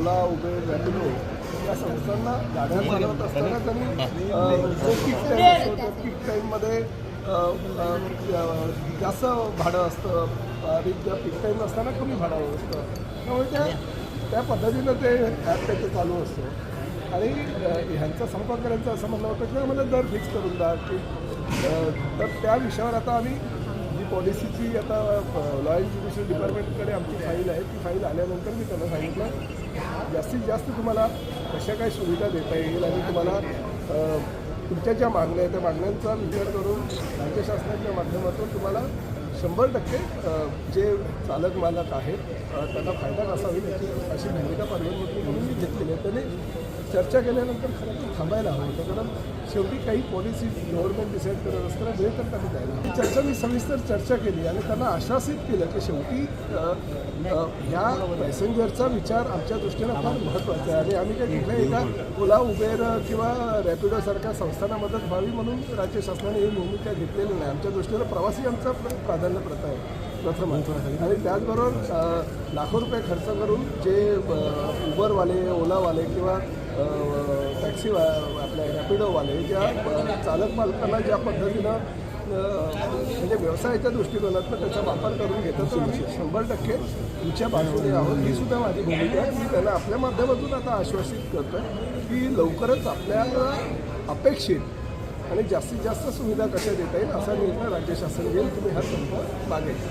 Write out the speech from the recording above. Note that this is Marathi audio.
ओला उबेर रॅपिडो या संस्थांना गाड्या चालवत असताना त्यांनी जो पीक टाईम असतो त्या पीक टाईममध्ये जास्त भाडं असतं. आणि त्या पीक टाईम नसताना कमी भाडं असतं. त्यामुळे त्या त्या पद्धतीनं ते ॲप त्याचं चालू असतं. आणि ह्यांचा संपर्कऱ्यांचं असं म्हणणं होतं की आम्हाला दर फिक्स करून द्या. की तर त्या विषयावर आता आम्ही पॉलिसीची आता लॉ एज्युकेशन डिपार्टमेंटकडे आमची फाईल आहे. ती फाईल आल्यानंतर मी त्यांना सांगितलं जास्तीत जास्त तुम्हाला कशा काय सुविधा देता येईल आणि तुम्हाला तुमच्या ज्या मागण्या आहेत त्या मागण्यांचा विचार करून राज्य शासनाच्या माध्यमातून तुम्हाला शंभर टक्के जे चालक मालक आहेत त्यांना फायदा कसा होईल याची अशी भूमिका प्रधानमंत्री म्हणून मी घेतलेली आहे. त्याने चर्चा केल्यानंतर खरं तर थांबायला हवं होतं. कारण शेवटी काही पॉलिसी गव्हर्नमेंट डिसाईड करत असताना वेळ तर त्यांनी द्यायला ही चर्चा मी सविस्तर चर्चा केली आणि त्यांना आश्वासित केलं की शेवटी ह्या पॅसेंजरचा विचार आमच्या दृष्टीनं फार महत्त्वाचा आहे. आणि आम्ही काही कुठल्याही एका ओला उबेर किंवा रॅपिडोसारख्या संस्थांना मदत व्हावी म्हणून राज्य शासनाने ही भूमिका घेतलेली नाही. आमच्या दृष्टीनं प्रवासी आमचा प्राधान्य प्रथा आहे. प्रथम आहे. आणि त्याचबरोबर लाखो रुपये खर्च करून जे उबरवाले ओलावाले किंवा टॅक्सी आपल्या रॅपिडोवाले ज्या चालक मालकांना ज्या पद्धतीनं म्हणजे व्यवसायाच्या दृष्टिकोनातनं त्याचा वापर करून घेतात तर आम्ही शंभर टक्के तुमच्या बाजूने आहोत. ही सुद्धा माझी भूमिका आहे. मी त्यांना आपल्या माध्यमातून आता आश्वासित करतो आहे की लवकरच आपल्याला अपेक्षित आणि जास्तीत जास्त सुविधा कशा देता येईल असा निर्णय राज्य शासन घेईल. तुम्ही हा संप मागेल